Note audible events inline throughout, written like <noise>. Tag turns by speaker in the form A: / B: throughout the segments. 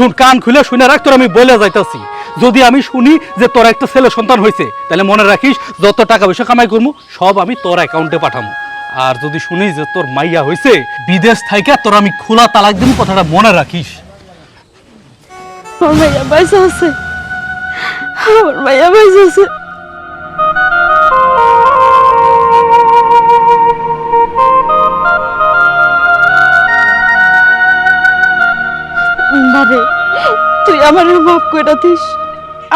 A: শুন, কান খুলে শুনে রাখ, তোর আমি বলে যাইতাছি। যদি আমি শুনি যে তোর একটা ছেলে সন্তান হয়েছে তাহলে মনে রাখিস যত টাকা পয়সা কামাই করব সব আমি তোর অ্যাকাউন্টে পাঠাবো আর যদি শুনি যে তোর মাইয়া হয়েছে বিদেশ থেকে তোর আমি খোলা তালাক দিব কথাটা মনে রাখিস।
B: আমার মাইয়া বাইসা আছে। আমার মাইয়া বাইসা আছে। বারে তুই আমার মাফ করে দিস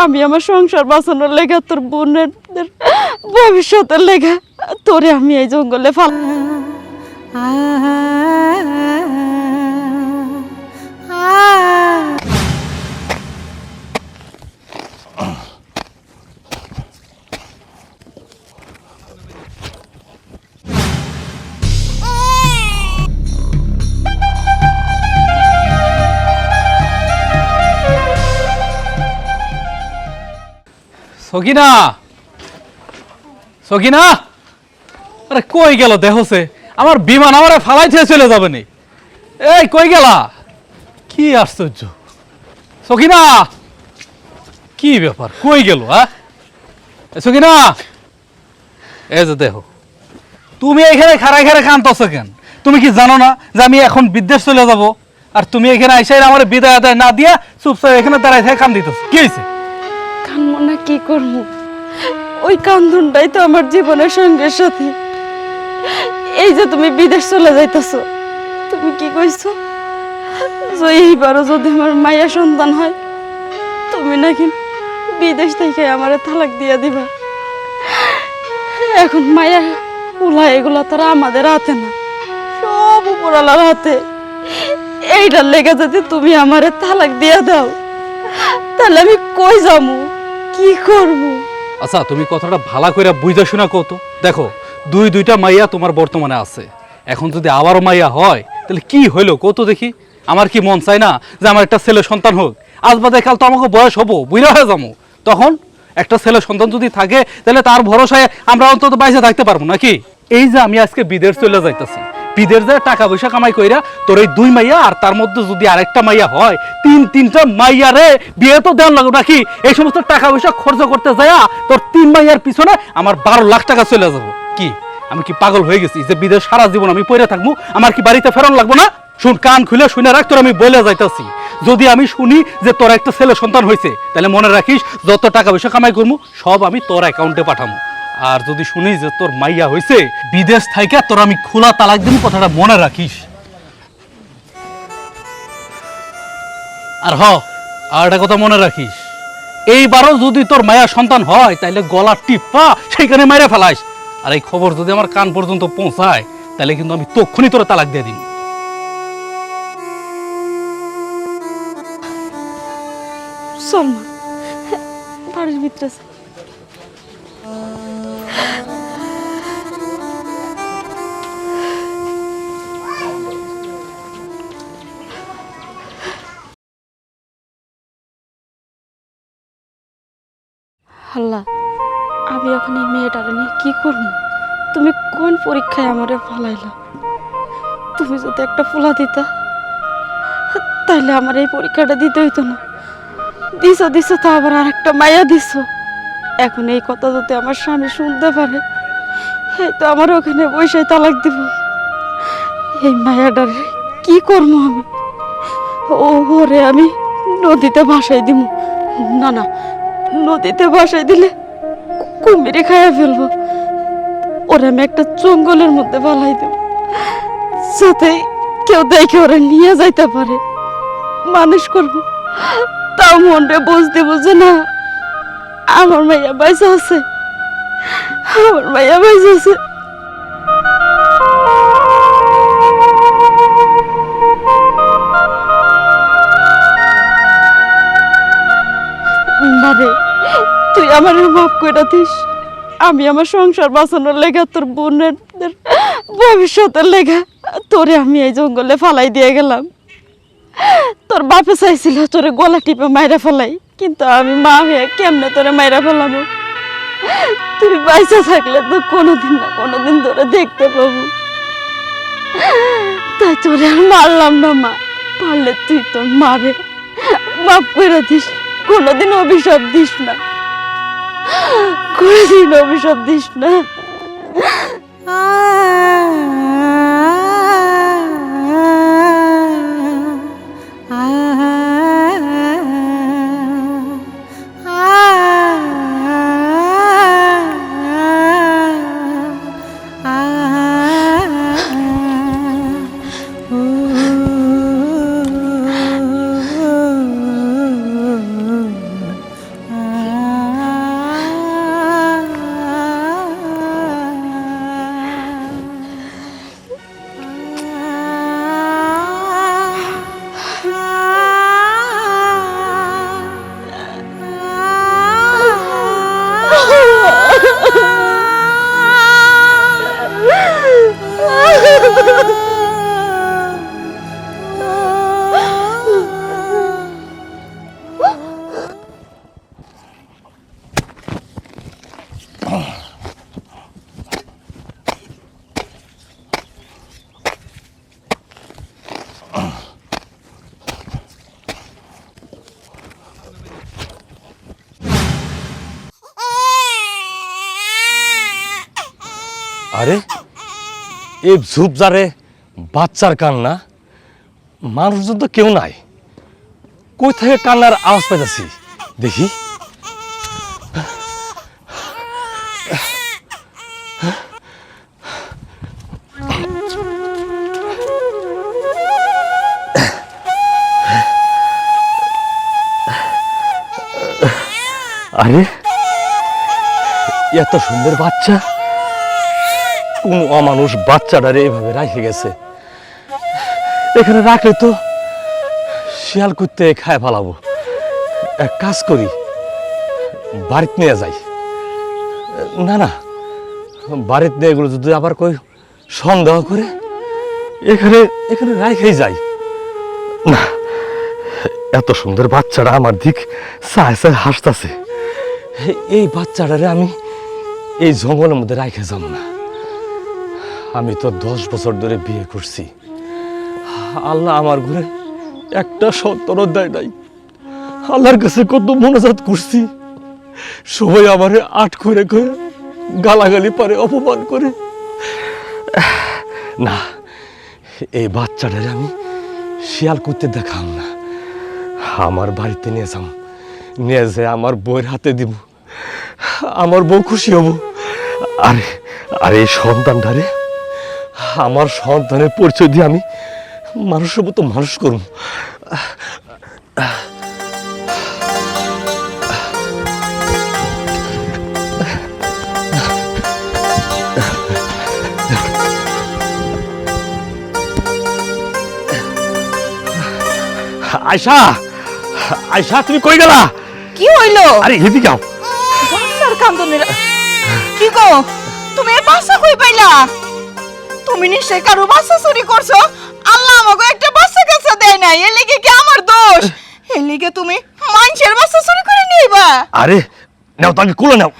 B: আমি আমার সংসার বাঁচানোর লেগা তোর বোনের ভবিষ্যতের লেগা তোরে আমি এই জঙ্গলে ফাল
A: সকিনা সকিনা আরে কই গেল দেহসে? আমার বিমান আমারে ফালাই থেকে চলে যাবে নি। এই, কই গেলা? কি আশ্চর্য। সকিনা কি ব্যাপার? কই গেল হ্যাঁ এ এই যে দেহ, তুমি এখানে খাড়াই খাড়া কান্তছ কেন? তুমি কি জানো না যে আমি এখন বিদেশ চলে যাব? আর তুমি এখানে আইসাই আমার বিদায় আদায় না দিয়া চুপচাপ এখানে দাঁড়াই থেকে কান দিতেছ কি হয়েছে
B: কানবো না, কি করব ওই কান্দনটাই তো আমার জীবনের সঙ্গে সাথে। এই যে তুমি বিদেশ চলে যাইতেছো, তুমি কি কইছো? যে এইবারও যদি আমার মায়া সন্তান হয়, তুমি নাকি বিদেশ থেকে আমারে তালাক দিয়ে দিবা। এখন মায়া উলা এগুলা তারা আমাদের হাতে না, সব উপরালার হাতে। এইটার লেগে যদি তুমি আমারে তালাক দিয়ে দাও, তাহলে আমি কই যামু কি করব?
A: আচ্ছা তুমি কথাটা ভালো করে বুঝে শোনা কত দেখো, দুই দুইটা মাইয়া তোমার বর্তমানে আছে। এখন যদি আবারও মাইয়া হয়, তাহলে কি হইল কত দেখি। আমার কি মন চায় না যে আমার একটা ছেলে সন্তান হোক? আজ বাদে কাল তো আমাকে বয়স হব বুঝা হয়ে যাব। তখন একটা ছেলে সন্তান যদি থাকে, তাহলে তার ভরসায় আমরা অন্তত বাইসে থাকতে পারব, নাকি? এই যে আমি আজকে বিদেশ চলে যাইতেছি। বিদেশ যায় টাকা পয়সা কামাই কইরা তোর এই দুই মাইয়া আর তার মধ্যে যদি আরেকটা মাইয়া হয়, তিন, তিনটা মাইয়া রে, বিয়ে তো দেওয়ার লাগবে নাকি? এই সমস্ত টাকা পয়সা খরচ করতে যায় তোর তিন মাইয়ার পিছনে আমার বারো লাখ টাকা চলে যাব। কি? আমি কি পাগল হয়ে গেছি যে বিদেশ সারা জীবন আমি পড়ে থাকব? আমার কি বাড়িতে ফেরন লাগবো না? শুন, কান খুলে শুনে রাখ, তোর আমি বলে যাইতাছি। যদি আমি শুনি যে তোর একটা ছেলে সন্তান হয়েছে তাহলে মনে রাখিস যত টাকা পয়সা কামাই করব, সব আমি তোর অ্যাকাউন্টে পাঠাবো। আর যদি শুনি যে তোর মাইয়া হয়েছে বিদেশ থেকে তোর আমি খোলা তালাক দিব কথাটা মনে রাখিস। আর হ কথা মনে রাখিস। এইবারও যদি তোর মায়া সন্তান হয় তাহলে গলা টিপা, সেইখানে মাইরা ফেলাইস। আর এই খবর যদি আমার কান পর্যন্ত পৌঁছায় তাহলে কিন্তু আমি তক্ষুনি তোর তালাক দিয়ে দিন
B: চল মা বাড়ির ভিতরে। আল্লাহ, আমি এখন এই মেয়েটারে নিয়ে কি করব? তুমি কোন পরীক্ষায় আমারে ফালাইলা? তুমি যদি একটা ফুলা দিতা তাহলে আমার এই পরীক্ষাটা দিতে হইতো না। দিছো দিছো তো আবার আর একটা মায়া দিছো। এখন এই কথা যদি আমার স্বামী শুনতে পারে, এই তো আমার ওখানে বসে তালাক দিব। এই মায়াটারে কি করব আমি? ও ওরে আমি নদীতে ভাসাই দিব। না না, নদীতে ভাসাই দিলে কুমিরে খাইয়া ফেলব। ওরে আমি একটা জঙ্গলের মধ্যে ফালাই দেব, যাতে কেউ দেখে ওরা নিয়ে যাইতে পারে। মানুষ করব, তাও মনটা বুঝতে বুঝে না আমার মাইয়া বাইসা আছে। আমার মাইয়া বাইসা আছে। তুই আমার মাফ করে দিস। আমি আমার সংসার বাঁচানোর লেগা, তোর বোনের ভবিষ্যতের লেগা, তোরে আমি এই জঙ্গলে ফালাই দিয়ে গেলাম। তোর বাপে চাইছিল তোরে গলা টিপে মাইরা ফেলাই। কিন্তু আমি মা হয়ে কেমনে তোরে মাইরা ফেলাবো তুই বাইসা থাকলে তো কোনোদিন না কোনোদিন তোরে দেখতে পাবো। তাই তোরে আর মারলাম না মা। পারলে তুই তোর মারে মাফ করে দিস। কোনোদিন অভিশাপ দিস না। কোনোদিন অভিশাপ দিস না।
C: আরে এই ঝুপঝারে বাচ্চার কান্না, মানুষজন তো কেউ নাই। কই থেকে কান্নার আওয়াজ পেতেছি দেখি। আরে, এত সুন্দর বাচ্চা। কোন অমানুষ বাচ্চাটারে এভাবে রাখে গেছে। এখানে রাখলে তো শিয়াল কুত্তে খায় ফেলাবো। এক কাজ করি, বাড়িতে নিয়ে যাই। না না, বাড়িতে নিয়ে এগুলো যদি আবার কই সন্দেহ করে, এখানে এখানে রাখেই যাই। না, এত সুন্দর বাচ্চাটা আমার দিক চায় চায় হাসতেছে। এই বাচ্চাটারে আমি এই জঙ্গলের মধ্যে রাখে যাব না। আমি তো দশ বছর ধরে বিয়ে করছি। আল্লাহ আমার ঘরে একটা সত্তর দেয় নাই। আল্লাহর কাছে কত মনোজাত করছি। সবাই আমারে আট করে করে গালাগালি পারে, অপমান করে। না, এই বাচ্চাটারে আমি শিয়াল করতে দেখাম না। আমার বাড়িতে নিয়ে যাম। নিয়ে যে আমার বউয়ের হাতে দিব। আমার বউ খুশি হব। আরে আরে সন্তানটারে আমার সন্তানের পরিচয় দিয়ে আমি মানুষের মতো মানুষ করুন। আয়সা আয়সা তুমি কই গেলা?
D: কি হইল?
C: আরে এদিকে আও।
D: বাচ্চার কান্দনের কি গো? তুমি এই বাচ্চা কই পাইলা? তুমি নিশ্চয় কারও বাচ্চা চুরি করছ? আল্লাহ আমাকে একটা বাচ্চা কাছে দেয় নাই এর লিগে কি আমার দোষ? এর লিগে তুমি মানুষের বাচ্চা চুরি করে নিবা
C: আরে নাও তাকে কুলে নাও।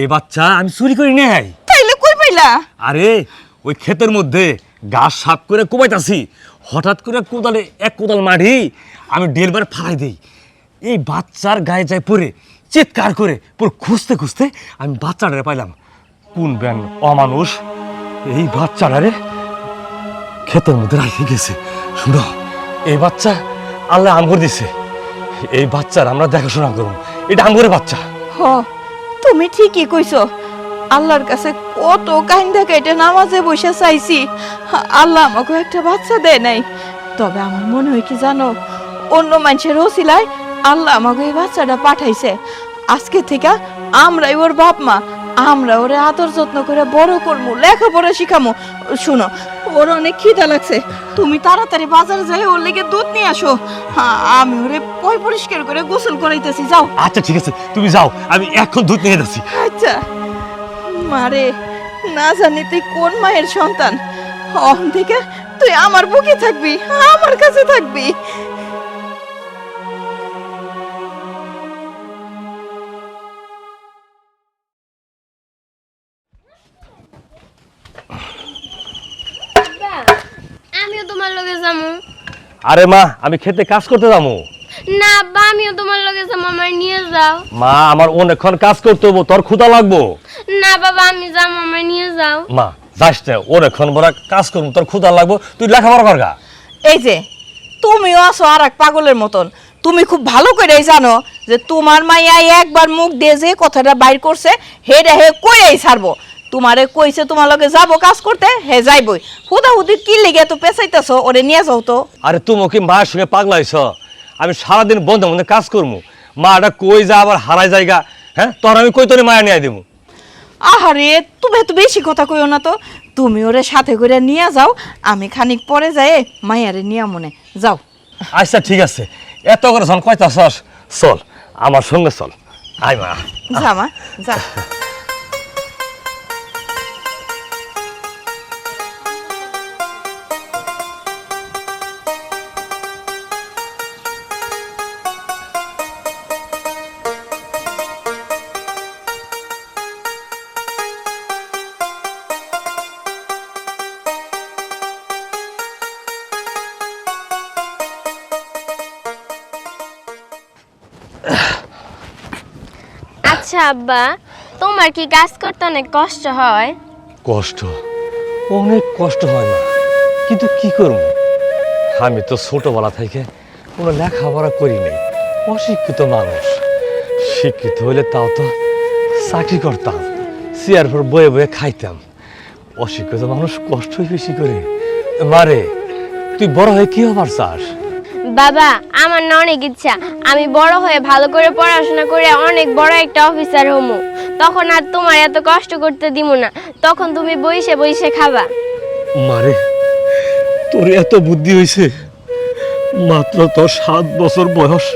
C: এ বাচ্চা আমি চুরি করি নাই।
D: তাইলে কই পাইলা?
C: আরে ওই ক্ষেতের মধ্যে গাছ সাফ করে কোবাইতাছি। হঠাৎ করে কোদালে এক কোদাল মাটি আমি ডেলবার ফালাই দিই। এই বাচ্চার গায়ে যায় পরে চিৎকার করে পুরো খুঁজতে খুঁজতে আমি বাচ্চাটারে পাইলাম। কোন অমানুষ। এই বাচ্চাটারে ক্ষেতের মধ্যে রাখে গেছে। শুনো, এই বাচ্চা আল্লাহ আমগর দিছে। এই বাচ্চার আমরা দেখাশোনা করুন। এটা আমগরের বাচ্চা।
D: হ, তুমি ঠিকই কইছো। আল্লাহর কাছে কত কাইন্দা কেটে নামাজে বসে চাইছি। আল্লাহ আমাকে একটা বাচ্চা দেয় নাই। তবে আমার মনে হয় কি জানো, অন্য মানুষের ওসিলায় আল্লাহ আমাকে এই বাচ্চাটা পাঠাইছে। আজকে থেকে আমরাই ওর বাপ মা। আমরা ওরে আদর যত্ন করে বড় করব লেখাপড়া শিখামো। শুনো ওর অনেক খিদা লাগছে। তুমি তাড়াতাড়ি বাজারে যাই ওর লেগে দুধ নিয়ে আসো। আমি ওরে পয় পরিষ্কার করে গোসল করাইতেছি যাও।
C: আচ্ছা ঠিক আছে তুমি যাও আমি এখন দুধ নিয়ে যাচ্ছি।
D: আচ্ছা। মারে না জানি তুই কোন মায়ের সন্তান। অহন থেকে তুই আমার বুকে থাকবি আমার কাছে থাকবি।
E: তোমার লগে যামু?
C: আরে মা আমি খেতে কাজ করতে যাব
E: না আব্বা আমিও তোমার লগে যাব আমার নিয়ে যাও।
C: মা আমার অনেকক্ষণ কাজ করতে হব তোর লাগবো?
E: না বাবা আমি যাব আমার নিয়ে যাও।
C: মা যাস না অনেকক্ষণ বড় কাজ করব তোর লাগবো তুই লেখাপড়া করগা
D: এই যে তুমিও আছো আর এক পাগলের মতন। তুমি খুব ভালো করেই জানো যে তোমার মাইয়া একবার মুখ দিয়ে যে কথাটা বাইর করছে হেডে হে কইয়াই ছাড়বো। তোমারে কইছে তোমার লগে যাব কাজ করতে? হে যাইবই। হুদা হুদি কি লেগে তো পেঁচাইতেছো? ওরে নিয়ে যাও তো।
C: আরে তুমি কি মায়ের সঙ্গে পাগলাইছ আমি সারাদিন বন্ধ মধ্যে কাজ করব মাটা কই যা আবার হারাই জায়গা হ্যাঁ? তোর আমি কই তোরে মায়া নিয়ে দেবো
D: আহারে তুমি এত বেশি কথা কইও না তো। তুমি ওরে সাথে করে নিয়ে যাও। আমি খানিক পরে যাই মাইয়ারে নিয়ে মনে যাও।
C: আচ্ছা ঠিক আছে। এত করে শোন কয়টা সস চল। আমার সঙ্গে চল। আয় মা।
D: যা মা যা।
E: আব্বা, তোমার কি কাজ করতে অনেক কষ্ট হয়?
C: কষ্ট? অনেক কষ্ট হয় না কিন্তু কি করব? আমি তো ছোটবেলা থেকে কোনো লেখাপড়া করি অশিক্ষিত মানুষ। শিক্ষিত হলে তাও তো চাকরি করতাম, চেয়ার পর বয়ে বয়ে খাইতাম। অশিক্ষিত মানুষ কষ্টই বেশি করে। মারে, তুই বড় হয়ে কি হবার চাস?
E: বাবা, আমার না অনেক ইচ্ছা। আমি বড় হয়ে ভালো করে পড়াশোনা করে অনেক বড় একটা অফিসার হমু। তখন আর তোমার এত কষ্ট করতে দিব না। তখন তুমি বইসে বইসে খাবা।
C: মারে, তোর এত বুদ্ধি হয়েছে মাত্র তোর সাত বছর বয়স।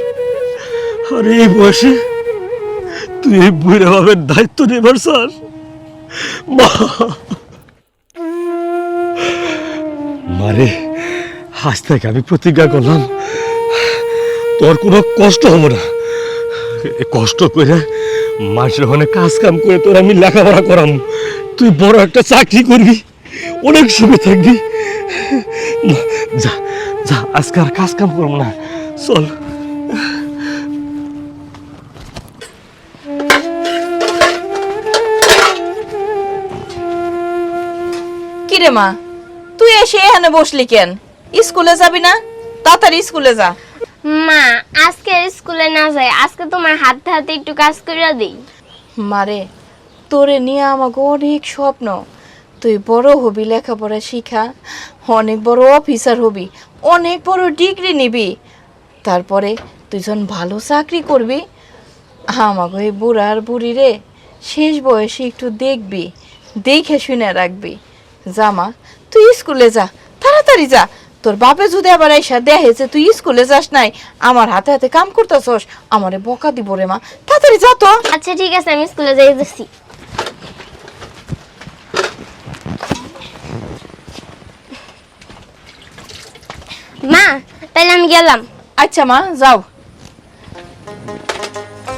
C: আর এই বয়সে তুই এই বুড়া বাবের দায়িত্ব নেবার স্যার মারে, আজ থেকে আমি প্রতিজ্ঞা করলাম তোর কোনো কষ্ট হব না। কষ্ট করে মাসের ওখানে কাজ কাম করে তোর আমি লেখাপড়া করাম। তুই বড় একটা চাকরি করবি, অনেক সুখে থাকবি। যা যা, আজকে আর কাজ কাম করব না। চল।
D: কিরে মা, তুই এসে এখানে বসলি কেন? স্কুলে যাবি না? তাড়াতাড়ি স্কুলে যা।
E: মা, আজকে স্কুলে না যাই, আজকে তোমার হাতে হাতে একটু কাজ করে দিই।
D: মারে, তোরে নিয়ে আমাকে অনেক স্বপ্ন। তুই বড় হবি, লেখাপড়া শিখা, অনেক বড় অফিসার হবি, অনেক বড় ডিগ্রি নিবি। তারপরে তুই যখন ভালো চাকরি করবি, আমাকে এই বুড়ার বুড়ি রে শেষ বয়সে একটু দেখবি, দেখে শুনে রাখবি। জামা তুই স্কুলে যা, তাড়াতাড়ি যা তোর বাপে যদি আবার এসা দেখেছে তুই স্কুলে যাস নাই আমার হাতে হাতে কাম করতেছস আমারে বকা দিব রে মা। তাড়াতাড়ি যা তো।
E: আচ্ছা ঠিক আছে আমি স্কুলে যাই যাচ্ছি। মা তাহলে আমি গেলাম।
D: আচ্ছা মা যাও।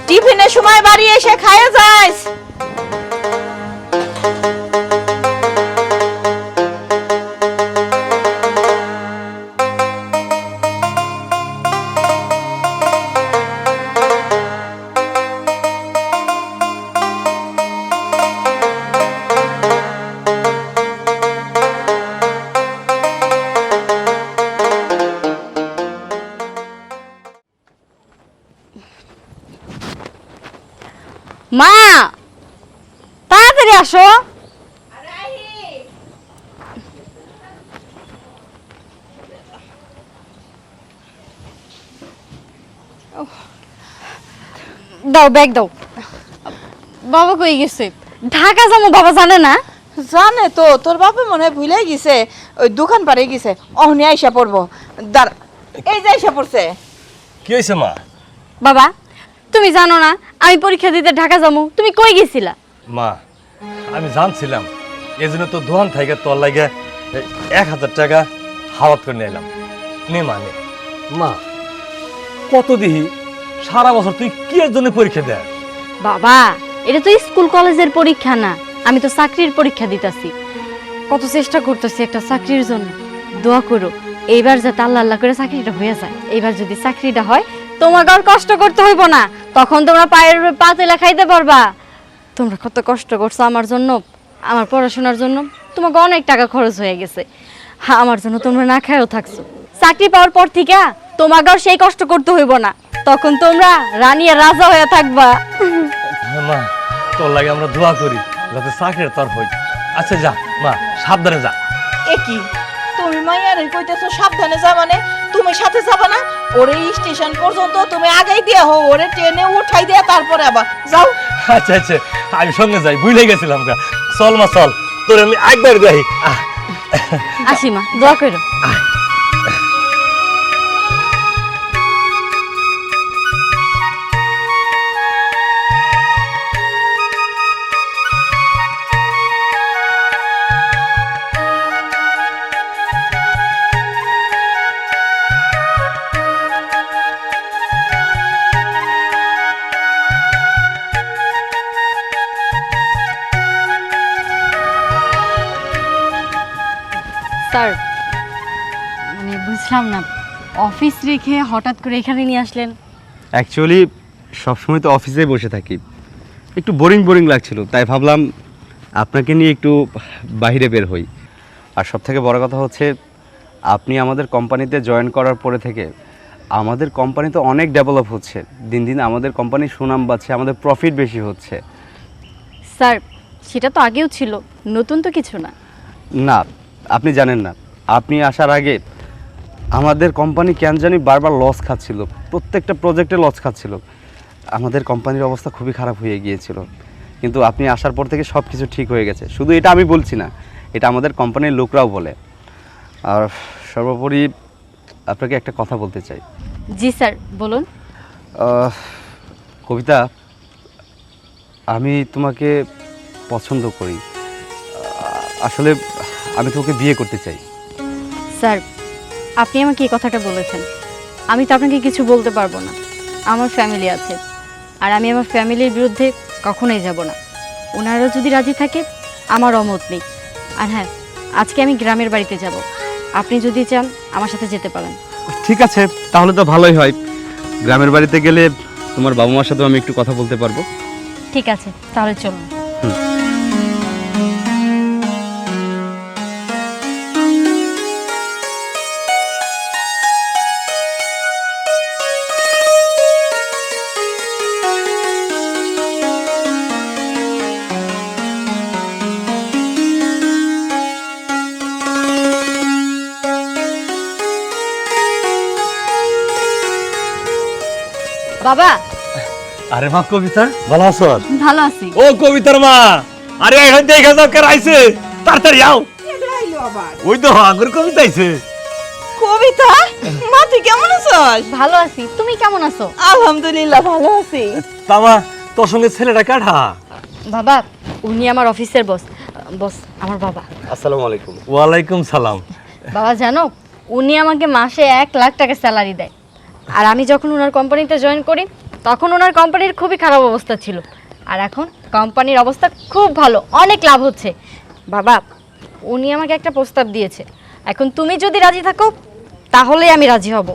D: টিফিনের সময় বাড়ি এসে খায়া যাস।
B: দাও ব্যাগ দাও। বাবা কই গেছে? ঢাকা যাব বাবা জানে না?
D: জানে তো তোর বাপে মনে হয় ভুলে গেছে ওই দোকান পারে গেছে অহনি আইসা পড়ব। দাঁড়া এই যে আইসা পড়ছে।
C: কি হয়েছে মা?
B: বাবা তুমি জানো না আমি পরীক্ষা দিতে ঢাকা যাব তুমি কই গেছিলা?
C: মা আমি জানছিলাম এই জন্য তো দোকান থেকে তোর লাগে এক হাজার টাকা হাওয়াত করে নিলাম নে মা নে। মা কত দিহি? সারা বছর তুই কি এর জন্য পরীক্ষা দেয়?
B: বাবা, এটা তো স্কুল কলেজের পরীক্ষা না। আমি তো চাকরির পরীক্ষা দিতেছি। কত চেষ্টা করতেছি একটা চাকরির জন্য। দোয়া করো,
F: এইবার যাতে আল্লাহ আল্লাহ করে চাকরিটা হয়ে যায়। এইবার যদি চাকরিটা হয়, তোমাকে আর কষ্ট করতে হইব না। তখন তোমরা পায়ের উপর পা তুলে খাইতে পারবা। তোমরা কত কষ্ট করছ আমার জন্য, আমার পড়াশোনার জন্য। তোমাকে অনেক টাকা খরচ হয়ে গেছে। হ্যাঁ আমার জন্য তোমরা না খায়ও থাকছো। চাকরি পাওয়ার পর থেকে তোমাকে আর সেই কষ্ট করতে হইব না। তখন তোমরা রানী আর রাজা হয়ে থাকবা।
C: মা তোর লাগে আমরা দোয়া করি যাতে চাকরির তোর হই। আচ্ছা যা মা সাবধানে যা।
D: এ কি? তুমি মাইয়ারে কইতেছো সাবধানে যা মানে? তুমি সাথে যাবা না? ওরে স্টেশন পর্যন্ত তুমি আগেই দিয়া হো ওরে ট্রেনে উঠাই দিয়া তারপরে আবার যাও।
C: আচ্ছা আচ্ছা আমি সঙ্গে যাই ভুলে গেছিলাম চল মা চল তোর আমি একবার যাই
F: আসি মা দোয়া করো স্যার মানে বুঝলাম না অফিস রেখে হঠাৎ করে এখানে নিয়ে আসলেন।
G: অ্যাকচুয়ালি সবসময় তো অফিসে বসে থাকি। একটু বোরিং বোরিং লাগছিল তাই ভাবলাম আপনাকে নিয়ে একটু বাইরে বের হই। আর সব থেকে বড় কথা হচ্ছে আপনি আমাদের কোম্পানিতে জয়েন করার পরে থেকে আমাদের কোম্পানি তো অনেক ডেভেলপ হচ্ছে। দিন দিন আমাদের কোম্পানির সুনাম বাড়ছে আমাদের প্রফিট বেশি হচ্ছে।
F: স্যার সেটা তো আগেও ছিল নতুন তো কিছু না।
G: না আপনি জানেন না। আপনি আসার আগে আমাদের কোম্পানি কেন জানি বারবার লস খাচ্ছিল। প্রত্যেকটা প্রজেক্টে লস খাচ্ছিল। আমাদের কোম্পানির অবস্থা খুবই খারাপ হয়ে গিয়েছিল। কিন্তু আপনি আসার পর থেকে সব কিছু ঠিক হয়ে গেছে। শুধু এটা আমি বলছি না এটা আমাদের কোম্পানির লোকরাও বলে। আর সর্বোপরি আপনাকে একটা কথা বলতে চাই।
F: জি স্যার বলুন।
G: কবিতা আমি তোমাকে পছন্দ করি। আসলে আমি তোমাকে বিয়ে করতে চাই।
F: স্যার আপনি আমাকে এই কথাটা বলেছেন। আমি তো আপনাকে কিছু বলতে পারব না। আমার ফ্যামিলি আছে। আর আমি আমার ফ্যামিলির বিরুদ্ধে কখনোই যাব না। ওনারা যদি রাজি থাকে আমার অমত নেই। আর হ্যাঁ আজকে আমি গ্রামের বাড়িতে যাব। আপনি যদি চান আমার সাথে যেতে পারেন।
G: ঠিক আছে তাহলে তো ভালোই হয়। গ্রামের বাড়িতে গেলে তোমার বাবা মার সাথেও আমি একটু কথা বলতে পারব।
F: ঠিক আছে তাহলে চলুন। বাবা।
C: আরে মা কবিতা। ভালো আছো?
F: ভালো আছি।
C: ও কবিতার মা আরে এখন দেখা যাও কার আইছে। তাড়াতাড়ি আও। ওই তো আঙ্গুর কবিতা আইছে।
D: কবিতা? মা তুই কেমন আছস?
F: ভালো আছি। তুমি কেমন আছো?
D: আলহামদুলিল্লাহ ভালো আছি।
C: তামা তোর সঙ্গে ছেলেটা কাঠা?
F: বাবা উনি আমার অফিসের বস। বস আমার বাবা।
G: আসসালামু আলাইকুম।
C: ওয়ালাইকুম সালাম।
F: বাবা জানো উনি আমাকে মাসে এক লাখ টাকা স্যালারি দেয়। আর আমি যখন ওনার কোম্পানিতে জয়েন করি তখন ওনার কোম্পানির খুবই খারাপ অবস্থা ছিল। আর এখন কোম্পানির অবস্থা খুব ভালো অনেক লাভ হচ্ছে। বাবা উনি আমাকে একটা প্রস্তাব দিয়েছে। এখন তুমি যদি রাজি থাকো তাহলেই আমি রাজি হব।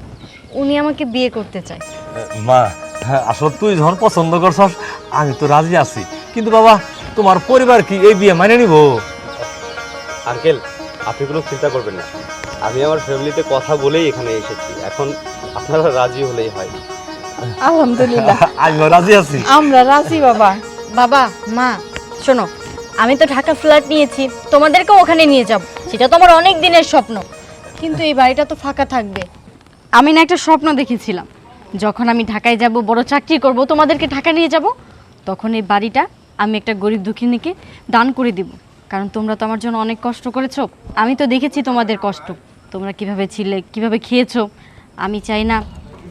F: উনি আমাকে বিয়ে করতে চায়।
C: মা হ্যাঁ, আসলে তুই যখন পছন্দ করছস আমি তো রাজি আছি। কিন্তু বাবা তোমার পরিবার কি এই বিয়ে মানে নিব?
G: আঙ্কেল আপনি কোনো চিন্তা করবেন না। আমি আমার ফ্যামিলিতে কথা বলেই এখানে এসেছি। এখন আপনারা রাজি হলেই হয়।
D: আলহামদুলিল্লাহ। <laughs>
C: আমিও রাজি আছি।
D: আমরা রাজি বাবা।
F: বাবা মা শোনো আমি তো ঢাকা ফ্ল্যাট নিয়েছি তোমাদেরকেও ওখানে নিয়ে যাব। সেটা তো আমার অনেক দিনের স্বপ্ন। কিন্তু এই বাড়িটা তো ফাঁকা থাকবে। আমি না একটা স্বপ্ন দেখেছিলাম। যখন আমি ঢাকায় যাব বড় চাকরি করব তোমাদেরকে ঢাকা নিয়ে যাব তখন এই বাড়িটা আমি একটা গরিব দুঃখিনীকে দান করে দিব। কারণ তোমরা তো আমার জন্য অনেক কষ্ট করেছ। আমি তো দেখেছি তোমাদের কষ্ট। তোমরা কীভাবে ছিলে কীভাবে খেয়েছো আমি চাই না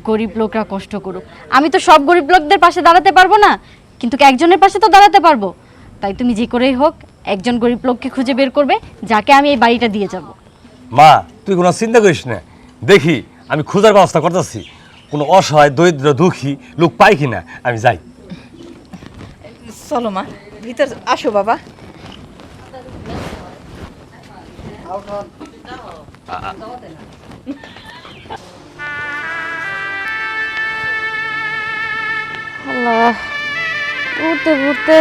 F: গরিব লোকরা কষ্ট করুক। আমি তো সব গরিব লোকদের পাশে দাঁড়াতে পারব না কিন্তু একজনের পাশে তো দাঁড়াতে পারব? তাই তুমি যে করেই হোক একজন গরিব লোককে খুঁজে বের করবে যাকে আমি এই বাড়িটা দিয়ে যাব।
C: মা তুই কোনো চিন্তা করিস না। দেখি আমি খোঁজার ব্যবস্থা করতেছি। কোনো অসহায় দরিদ্র দুঃখী লোক পাই কিনা আমি যাই।
D: চলো মা ভিতর আসো বাবা।
B: আল্লাহ ঘুরতে ঘুরতে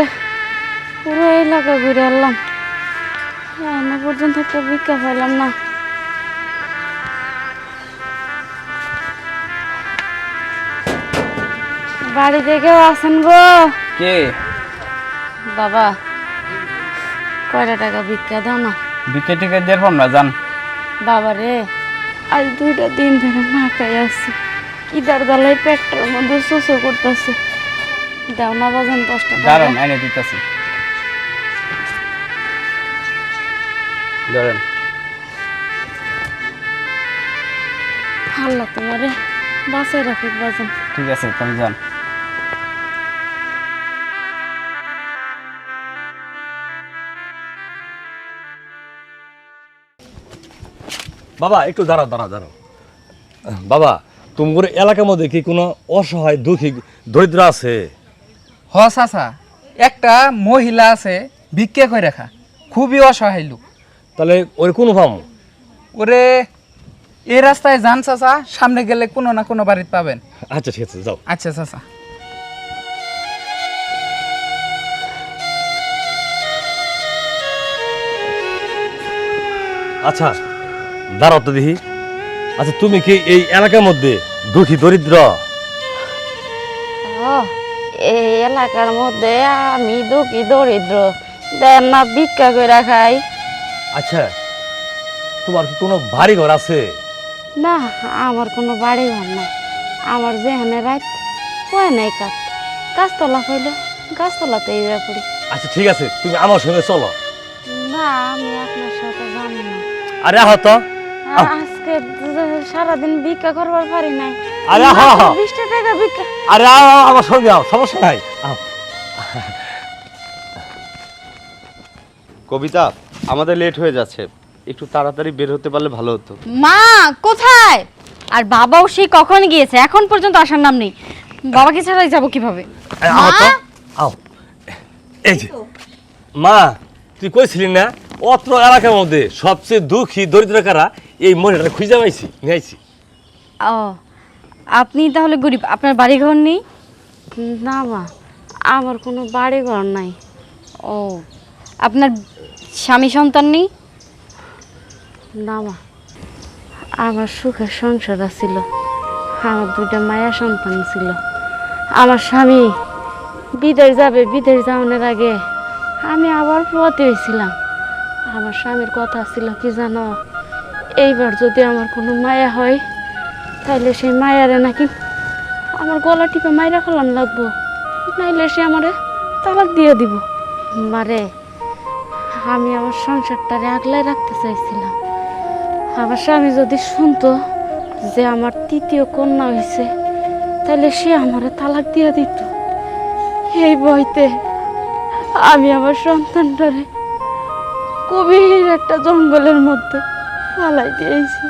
B: পুরো এলাকা ঘুরে আনলাম। এখনও পর্যন্ত একটা ভিক্ষা পাইলাম না। বাড়িতে কেউ আছেন গো।
H: কে?
B: বাবা কয়টা টাকা ভিক্ষা দাও না?
H: বিকে টিকে দেড় না জান
B: বাবা রে আজ দুইটা দিন ধরে না খাই আছি। কিদার দালাই পেটটার মধ্যে শোষো করতেছে। দাও না বাজান দশটা
H: দাঁড়ান এনে দিতেছি। ধরেন
B: আল্লাহ তোমারে বাঁচাই রাখুক বাজান।
H: ঠিক আছে তুমি যান।
C: বাবা একটু দাঁড়াও দাঁড়াও দাঁড়াও। বাবা তোমার এলাকার মধ্যে কি কোনো অসহায় দুঃখী দরিদ্র আছে?
I: হ চাচা। একটা মহিলা আছে ভিক্ষা করে রাখা। খুবই অসহায় লোক।
C: তাহলে ওর কোনো পাম
I: ওরে এই রাস্তায় যান চাচা। সামনে গেলে কোনো না কোনো বাড়িতে পাবেন।
C: আচ্ছা ঠিক আছে যাও।
I: আচ্ছা চাচা।
C: আচ্ছা দাঁড়াও তো দেখি। আচ্ছা তুমি কি এই এলাকার মধ্যে দুঃখী দরিদ্র?
B: ও এই এলাকার মধ্যে আমি দুঃখী দরিদ্র। দেন না ভিক্ষা করে খাই।
C: আচ্ছা তোমার কি কোনো বাড়ি ঘর আছে?
B: না আমার কোনো বাড়ি ঘর নাই। আমার যেখানে রাত হয় নাই কাজ। গাছতলা হইলে গাছতলাতে ইয়ে পড়ি।
C: আচ্ছা ঠিক আছে তুমি আমার সঙ্গে চলো।
B: না আমি আপনার সাথে জানি না।
C: আরে আহ তো
B: আর আজকে সারাদিন ভিক্ষা করবার পারি নাই।
C: আরে।
B: বিশটা টাকা ভিক্ষা।
C: আরে আমার সঙ্গে আও সমস্যা নাই।
G: কবিতা আমাদের লেট হয়ে যাচ্ছে। একটু তাড়াতাড়ি বের হতে পারলে ভালো হতো।
F: মা কোথায়? আর বাবাও সেই কখন গিয়েছে? এখন পর্যন্ত আসার নাম নেই। বাবাকে ছাড়াই যাব কীভাবে?
C: আরে আও এই যে। মা তুই কইছিলি না? অত্র এলাকার মধ্যে সবচেয়ে দুঃখী দরিদ্র কারা এই মহিলাটা খুঁজে পাইছি নিয়েছি
F: ও, আপনি তাহলে গরিব, আপনার বাড়ি ঘর নেই?
B: না মা, আমার কোনো বাড়ি ঘর নাই।
F: ও, আপনার স্বামী সন্তান নেই?
B: না মা, আমার সুখের সংসার ছিল আমার দুইটা মায়া সন্তান ছিল। আমার স্বামী বিদেশ যাবে, বিদেশ যাওয়ানোর আগে আমি আবার পথে হয়েছিলাম। আমার স্বামীর কথা ছিল কি জানো? এইবার যদি আমার কোনো মায়া হয় তাহলে সেই মায়ারে নাকি আমার গলা টিপে মাইরা ফেলান লাগবো। নাইলে সে আমারে তালাক দিয়ে দিব। মারে, আমি আমার সংসারটারে আগলায় রাখতে চাইছিলাম। আমার স্বামী যদি শুনতো যে আমার তৃতীয় কন্যা হয়েছে তাহলে সে আমারে তালাক দিয়ে দিত। এই বইতে আমি আমার সন্তানটারে গভীর একটা জঙ্গলের মধ্যে ফালাই দিয়েছি।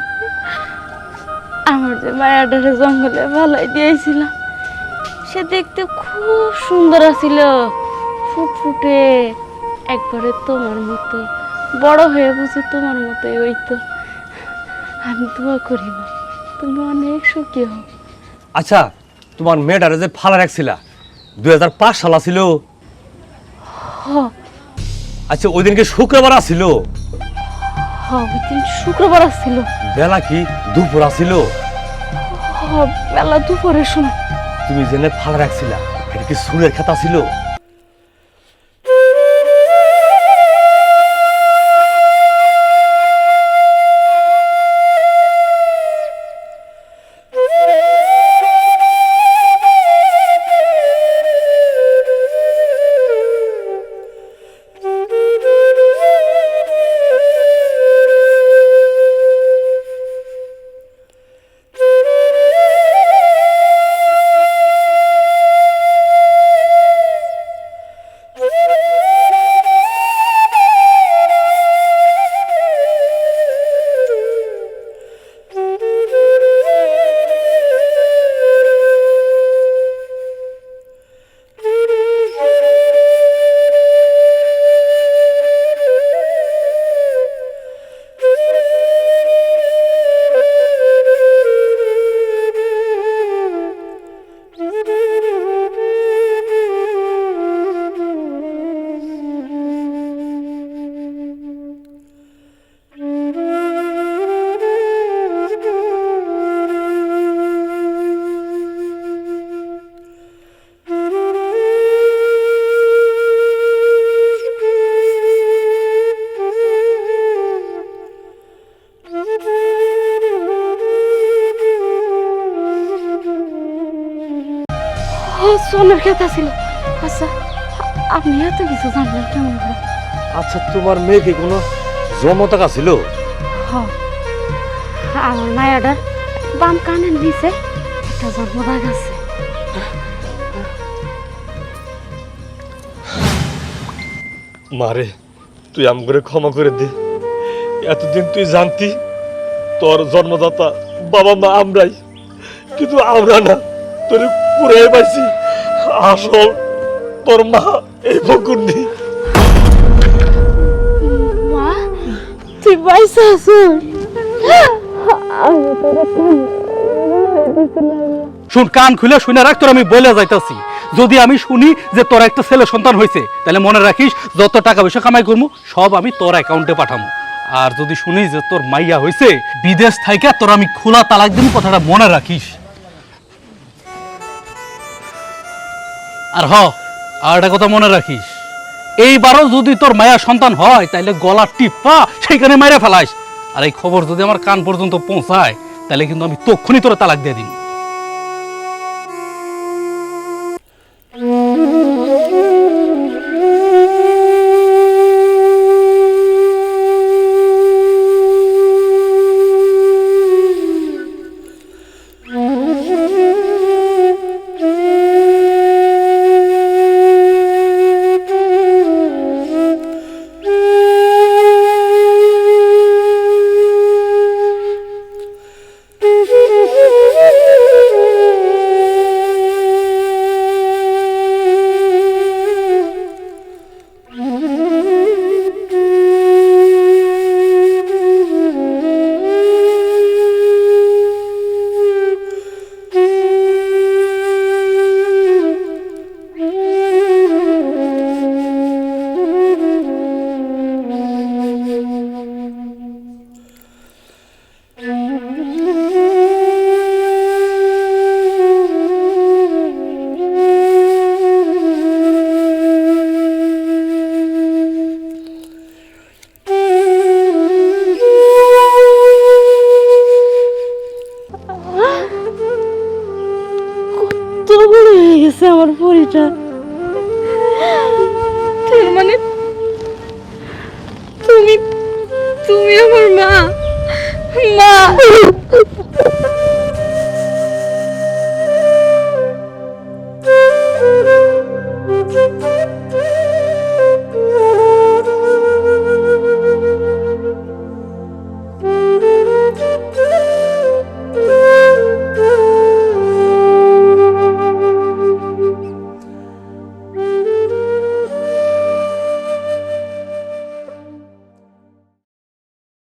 B: আমার যে মায়াটারে জঙ্গলে ফালাই দিয়েছিলাম সে দেখতে খুব সুন্দর ছিল ফুটফুটে একবারে তোমার মতো বড় হয়ে বুঝি তোমার মতোই ওই তো আমি দোয়া করি মা তুমি অনেক সুখী হও।
C: আচ্ছা তোমার মেয়েটারে যে ফালা রাখছিলা দুই হাজার পাঁচ সাল ছিল আচ্ছা ওই দিনকে শুক্রবার আসছিল
B: ওই দিন শুক্রবার আসছিল
C: বেলা কি? দুপুর আসছিল
B: বেলা দুপুরে শুনো
C: তুমি জেনে ফাল রাখছিলা এটা কি সুরের খাতা ছিল?
B: সোনার খেতা ছিল আচ্ছা আপনি এত কিছু জানলেন কেমন করে?
C: আচ্ছা তোমার মেয়ে কি কোনো জমতাকা ছিল
B: আমার মায়াটার বাম কানের নিচে একটা জন্মদাগ আছে।
C: মারে তুই আম করে ক্ষমা করে দে। এতদিন তুই জানতি তোর জন্মদাতা বাবা মা আমরাই। কিন্তু আমরা না তোর পুরে পাইছি। আসল তোর মা এই ফকুন্নি
B: মা তুই পয়সা আছো
A: শুন কান খুলে শুনে রাখ তোর আমি বলে যাইতাছি। যদি আমি শুনি যে তোর একটা ছেলে সন্তান হয়েছে তাহলে মনে রাখিস যত টাকা পয়সা কামাই করব সব আমি তোর অ্যাকাউন্টে পাঠাবো আর যদি শুনি যে তোর মাইয়া হয়েছে বিদেশ থাইকা তোর আমি খোলা তালাক দিব কথাটা মনে রাখিস। আর হ, আর একটা কথা মনে রাখিস। এইবারও যদি তোর মায়া সন্তান হয় তাহলে গলা টিপা, সেইখানে মেরে ফেলাইস। আর এই খবর যদি আমার কান পর্যন্ত পৌঁছায় তাহলে কিন্তু আমি তক্ষুনি তোর তালাক দিয়ে দিই
B: আমার